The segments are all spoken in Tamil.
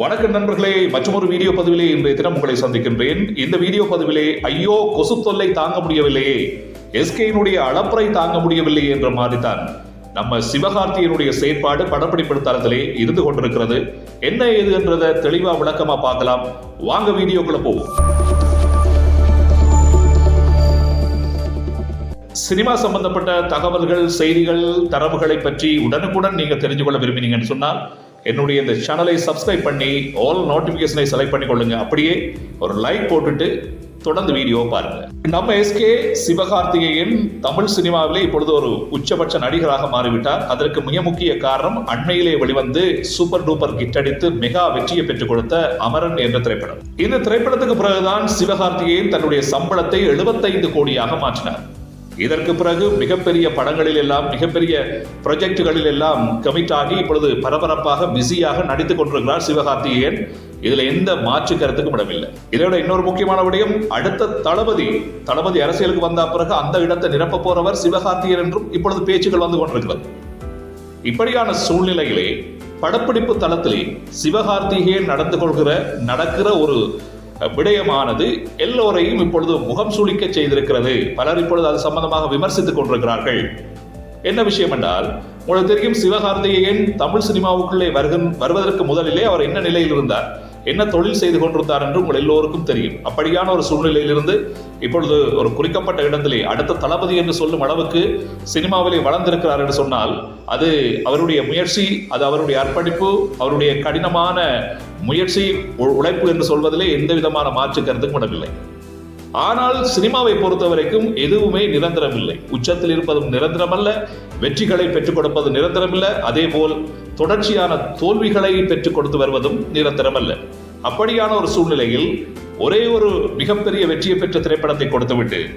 வணக்கம் நண்பர்களே மற்றொரு வீடியோ பதிவிலே இன்றைய தினம் உங்களை சந்திக்கின்றேன். இந்த வீடியோ பதிவிலே ஐயோ கொசு தொல்லை தாங்க முடியவில்லையே எஸ்கேயினுடைய அளப்பறை தாங்க முடியவில்லையே என்ற மாதிரி தான் நம்ம சிவகார்த்தியனுடைய செயற்பாடு படப்பிடிப்பு தரத்திலே இருந்து கொண்டிருக்கிறது. என்ன ஏது என்றதை தெளிவா விளக்கமா பார்க்கலாம். வாங்க வீடியோக்குள்ள போவோம். சினிமா சம்பந்தப்பட்ட தகவல்கள் செய்திகள் தரவுகளை பற்றி உடனுக்குடன் நீங்க தெரிஞ்சு கொள்ள விரும்பினீங்கன்னு சொன்னால் என்னுடைய இந்த சேனலை சப்ஸ்கிரைப் பண்ணி ஆல் நோட்டிபிகேஷனை செலக்ட் பண்ணி கொள்ளுங்க அப்படியே ஒரு லைக் போட்டுட்டு தொடர்ந்து வீடியோ பாருங்க. நம்ம எஸ்கே சிவகார்த்திகேயன் தமிழ் சினிமாவிலே இப்பொழுது ஒரு உச்சபட்ச நடிகராக மாறிவிட்டார். அதற்கு மிக முக்கிய காரணம் அண்மையிலே வெளிவந்து சூப்பர் டூப்பர் கிட் அடித்து மெகா வெற்றியை பெற்றுக் கொடுத்த அமரன் என்ற திரைப்படம். இந்த திரைப்படத்துக்கு பிறகுதான் சிவகார்த்திகேயன் தன்னுடைய சம்பளத்தை 75 கோடியாக மாற்றினார். இதற்கு பிறகு மிகப்பெரிய படங்களில் எல்லாம் மிகப்பெரிய ப்ரொஜெக்டுகளில் எல்லாம் கமிட் ஆகி இப்பொழுது பரபரப்பாக பிஸியாக நடித்துக் கொண்டிருக்கிறார் சிவகார்த்திகேயன். இதுல எந்த மாற்று கருத்துக்கும் இடமில்லை. இதோட இன்னொரு முக்கியமான விடயம் அடுத்த தளபதி தளபதி அரசியலுக்கு வந்த பிறகு அந்த இடத்தை நிரப்ப போறவர் சிவகார்த்திகேயன் என்றும் இப்பொழுது பேச்சுக்கள் வந்து கொண்டிருக்கிறது. இப்படியான சூழ்நிலையிலே படப்பிடிப்பு தளத்திலே சிவகார்த்திகேயன் நடந்து கொள்கிற நடக்கிற ஒரு விடயமானது எல்லோரையும் இப்பொழுது முகம் சுளிக்க செய்திருக்கிறது. பலர் இப்பொழுது அது சம்பந்தமாக விமர்சித்துக் கொண்டிருக்கிறார்கள். என்ன விஷயம் என்றால் உங்களுக்கு தெரியும் சிவகார்த்திகேயன் தமிழ் சினிமாவுக்குள்ளே வருகின் வருவதற்கு முதலிலே அவர் என்ன நிலையில் இருந்தார்? என்ன தொழில் செய்து கொண்டிருந்தார் என்று உங்கள் எல்லோருக்கும் தெரியும். அப்படியான ஒரு சூழ்நிலையிலிருந்து இப்பொழுது ஒரு குறிக்கப்பட்ட இடத்திலே அடுத்த தளபதி என்று சொல்லும் அளவுக்கு சினிமாவிலே வளர்ந்திருக்கிறார் என்று சொன்னால் அது அவருடைய முயற்சி அது அவருடைய அர்ப்பணிப்பு அவருடைய கடினமான முயற்சி உ- உழைப்பு என்று சொல்வதிலே எந்த விதமான மாற்று கருத்துக்கும் இடமில்லை ஆனால் சினிமாவை பொறுத்த வரைக்கும் எதுவுமே நிரந்தரம் இல்லை உச்சத்தில் இருப்பதும் நிரந்தரமல்ல வெற்றிகளை பெற்றுக் கொடுப்பது நிரந்தரமல்ல அதே போல் தொடர்ச்சியான தோல்விகளை பெற்றுக் கொடுத்து வருவதும் நிரந்தரமல்ல. அப்படியான ஒரு சூழ்நிலையில் ஒரே ஒரு மிகப்பெரிய வெற்றியை பெற்ற திரைப்படத்தை கொடுத்துவிட்டு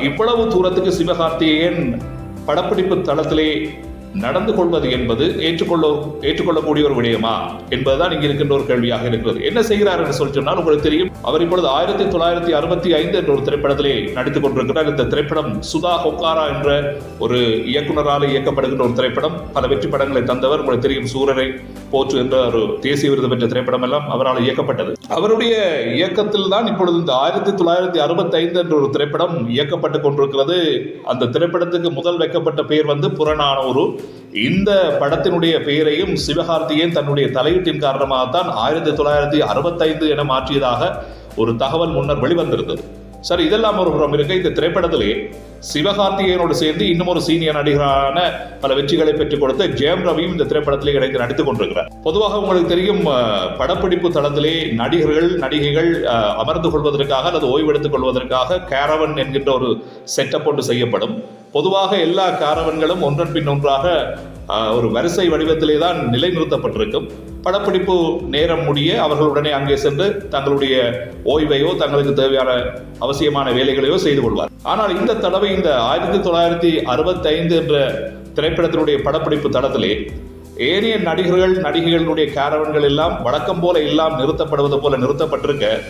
இவ்வளவு தூரத்துக்கு சிவகார்த்திகேயன் படப்பிடிப்பு தளத்திலே நடந்து கொள்வது என்பது ஏற்றுக்கொள்ள ஏற்றுக்கொள்ளக்கூடிய ஒரு விடயமா? என்பதுதான் இங்கு இருக்கின்ற ஒரு கேள்வியாக இருக்கிறது. என்ன செய்கிறார் என்று சொல்லி சொன்னால் உங்களுக்கு தெரியும் அவர் இப்பொழுது ஆயிரத்தி தொள்ளாயிரத்தி அறுபத்தி ஐந்து என்ற ஒரு திரைப்படத்திலே நடித்துக் கொண்டிருக்கிறார். இந்த திரைப்படம் சுதா ஹொக்காரா என்ற ஒரு இயக்குனரால் இயக்கப்படுகின்ற ஒரு திரைப்படம். பல வெற்றி படங்களை தந்தவர் உங்களுக்கு தெரியும் சூரரை போற்று என்ற ஒரு தேசிய விருது பெற்ற திரைப்படம் எல்லாம் அவரால் இயக்கப்பட்டது. அவருடைய இயக்கத்தில் தான் இப்பொழுது இந்த ஆயிரத்தி தொள்ளாயிரத்தி அறுபத்தி ஐந்து என்ற ஒரு திரைப்படம் இயக்கப்பட்டு கொண்டிருக்கிறது. அந்த திரைப்படத்துக்கு முதல் வைக்கப்பட்ட பெயர் வந்து புறநானூறு. இந்த படத்தினுடைய பெயரையும் சிவகார்த்திகேயன் தன்னுடைய தலையீட்டின் காரணமாக தான் ஆயிரத்தி தொள்ளாயிரத்தி அறுபத்தைந்து என மாற்றியதாக ஒரு தகவல் முன்னர் வெளிவந்திருந்தது. சரி இதெல்லாம் ஒரு புறம் இருக்க. இந்த திரைப்படத்திலே சிவகார்த்திகேயனோடு சேர்ந்து இன்னும் ஒரு சீனியர் நடிகரான பல வெற்றிகளை பெற்றுக் கொடுத்த ஜெயம் ரவியும் இந்த திரைப்படத்திலே இணைந்து நடித்துக் கொண்டிருக்கிறார். பொதுவாக உங்களுக்கு தெரியும் படப்பிடிப்பு தளத்திலே நடிகர்கள் நடிகைகள் அமர்ந்து கொள்வதற்காக அல்லது ஓய்வெடுத்துக் கொள்வதற்காக கேரவன் என்கின்ற ஒரு செட்டப் ஒன்று செய்யப்படும். பொதுவாக எல்லா காரவன்களும் ஒன்றன் பின் ஒன்றாக ஒரு வரிசை வடிவத்திலே தான் நிலைநிறுத்தப்பட்டிருக்கும். படப்பிடிப்பு நேரம் முடிய அவர்கள் உடனே அங்கே சென்று தங்களுடைய ஓய்வையோ தங்களுக்கு தேவையான அவசியமான வேலைகளையோ செய்து கொள்வார். ஆனால் இந்த தடவை இந்த ஆயிரத்தி தொள்ளாயிரத்தி அறுபத்தி ஐந்து என்ற திரைப்படத்தினுடைய படப்பிடிப்பு தடத்திலே ஏனைய நடிகர்கள் நடிகைகளுடைய கேரவன்கள் எல்லாம் வழக்கம் போல எல்லாம் நிறுத்தப்படுவது போல நிறுத்தப்பட்டிருக்க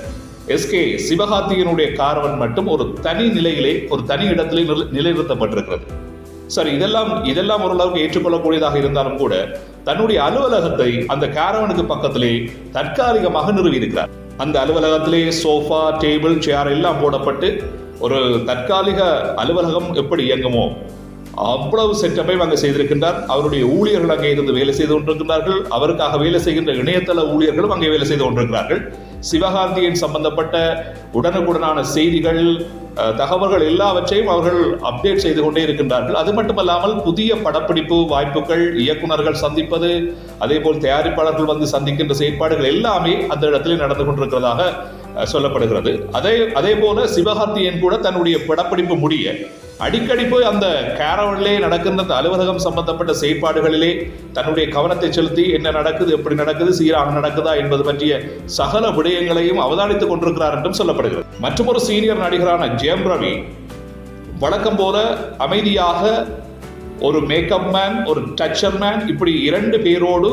எஸ்கே சிவகார்த்திகனுடைய காரவன் மட்டும் ஒரு தனி நிலையிலே ஒரு தனி இடத்திலே நிலை- நிலைநிறுத்தப்பட்டிருக்கிறது. சரி இதெல்லாம் இதெல்லாம் ஓரளவுக்கு ஏற்றுக்கொள்ளக்கூடியதாக இருந்தாலும் கூட தன்னுடைய அலுவலகத்தை அந்த கேரவனுக்கு பக்கத்திலே தற்காலிகமாக நிறுவி இருக்கிறார். அந்த அலுவலகத்திலே சோஃபா டேபிள் சேர் எல்லாம் போடப்பட்டு ஒரு தற்காலிக அலுவலகம் எப்படி இயங்குமோ அவ்வளவு செட்டப்பை அங்கே செய்திருக்கின்றார். அவருடைய ஊழியர்கள் அங்கே இருந்து வேலை செய்து கொண்டிருக்கிறார்கள் அவருக்காக வேலை செய்கின்ற இணையதள ஊழியர்களும் அங்கே வேலை செய்து கொண்டிருக்கிறார்கள். சிவகார்த்தியின் சம்பந்தப்பட்ட உடனுக்குடனான செய்திகள் தகவல்கள் எல்லாவற்றையும் அவர்கள் அப்டேட் செய்து கொண்டே இருக்கின்றார்கள். அது மட்டுமல்லாமல் புதிய படப்பிடிப்பு வாய்ப்புகள் இயக்குனர்கள் சந்திப்பது அதே போல் தயாரிப்பாளர்கள் வந்து சந்திக்கின்ற செயற்பாடுகள் எல்லாமே அந்த இடத்திலே நடந்து கொண்டிருக்கிறதாக சொல்லப்படுகிறது. அதே அதே போல சிவகார்த்தியன் கூட தன்னுடைய படப்பிடிப்பு முடிய அடிக்கடி போய் அந்த கேரவனிலே நடக்கின்ற அந்த அலுவலகம் சம்பந்தப்பட்ட செயற்பாடுகளிலே தன்னுடைய கவனத்தை செலுத்தி என்ன நடக்குது எப்படி நடக்குது சீராக நடக்குதா என்பது பற்றிய சகல விடயங்களையும் அவதானித்துக் கொண்டிருக்கிறார் என்றும் சொல்லப்படுகிறது. மற்றும் ஒரு சீனியர் நடிகரான ஜெயம் ரவி வழக்கம் போல அமைதியாக ஒரு மேக்கப் மேன் ஒரு டச்சர் மேன் இப்படி இரண்டு பேரோடு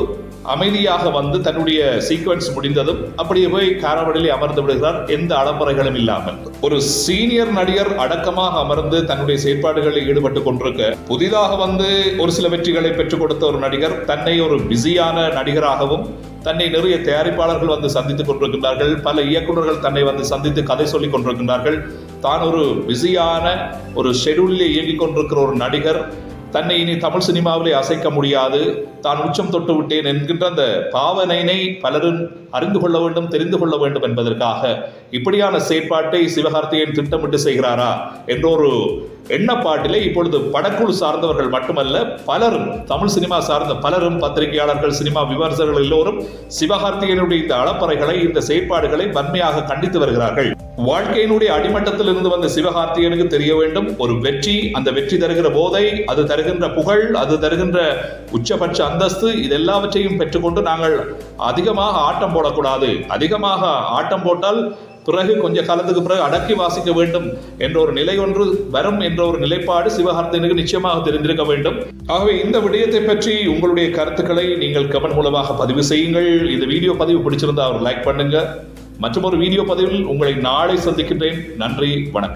அமைதியாக வந்து தன்னுடைய சீக்வன்ஸ் முடிந்ததும் அப்படியே போய் காரவடலில் அமர்ந்து விடுகிறார். எந்த அடம்பரைகளும் இல்லாமல். ஒரு சீனியர் நடிகர் அடக்கமாக அமர்ந்து தன்னுடைய செயற்பாடுகளில் ஈடுபட்டு கொண்டிருக்க புதிதாக வந்து ஒரு சில வெற்றிகளை பெற்றுக் கொடுத்த ஒரு நடிகர் தன்னை ஒரு பிஸியான நடிகராகவும் தன்னை நிறைய தயாரிப்பாளர்கள் வந்து சந்தித்துக் கொண்டிருக்கின்றார்கள். பல இயக்குநர்கள் தன்னை வந்து சந்தித்து கதை சொல்லிக் கொண்டிருக்கின்றார்கள். தான் ஒரு பிஸியான ஒரு ஷெடியூலில் இயங்கிக் கொண்டிருக்கிற ஒரு நடிகர் தன்னை இனி தமிழ் சினிமாவிலே அசைக்க முடியாது. தான் உச்சம் தொட்டு விட்டேன் என்கின்ற அந்த பாவனையினை பலரும் அறிந்து கொள்ள வேண்டும் தெரிந்து கொள்ள வேண்டும் என்பதற்காக இப்படியான செயற்பாட்டை சிவகார்த்திகேயன் திட்டமிட்டு செய்கிறாரா? என்றொரு எண்ணப்பாட்டிலே இப்பொழுது படக்குழு சார்ந்தவர்கள் மட்டுமல்ல பலரும் தமிழ் சினிமா சார்ந்த பலரும் பத்திரிகையாளர்கள் சினிமா விமர்சகர்கள் எல்லோரும் சிவகார்த்திகேயனுடைய இந்த அளப்பறைகளை இந்த செயற்பாடுகளை வன்மையாக கண்டித்து வருகிறார்கள். வாழ்க்கையினுடைய அடிமட்டத்தில் இருந்து வந்த சிவகார்த்திகனுக்கு தெரிய வேண்டும் ஒரு வெற்றி அந்த வெற்றி தருகிற போதை அது தருகின்ற புகழ் அது தருகின்ற உச்சபட்ச அந்தஸ்து இதெல்லாவற்றையும் பெற்றுக்கொண்டு நாங்கள் அதிகமாக ஆட்டம் போடக்கூடாது. அதிகமாக ஆட்டம் போட்டால் பிறகு கொஞ்ச காலத்துக்கு பிறகு அடக்கி வாசிக்க வேண்டும் என்ற ஒரு நிலை ஒன்று வரும் என்ற ஒரு நிலைப்பாடு சிவகார்த்திகனுக்கு நிச்சயமாக தெரிந்திருக்க வேண்டும். ஆகவே இந்த விடயத்தை பற்றி உங்களுடைய கருத்துக்களை நீங்கள் கமெண்ட் மூலமாக பதிவு செய்யுங்கள். இந்த வீடியோ பதிவு பிடிச்சிருந்தா ஒரு லைக் பண்ணுங்க. மற்றும் ஒரு வீடியோ பதிவில் உங்களை நாளை சந்திக்கின்றேன். நன்றி வணக்கம்.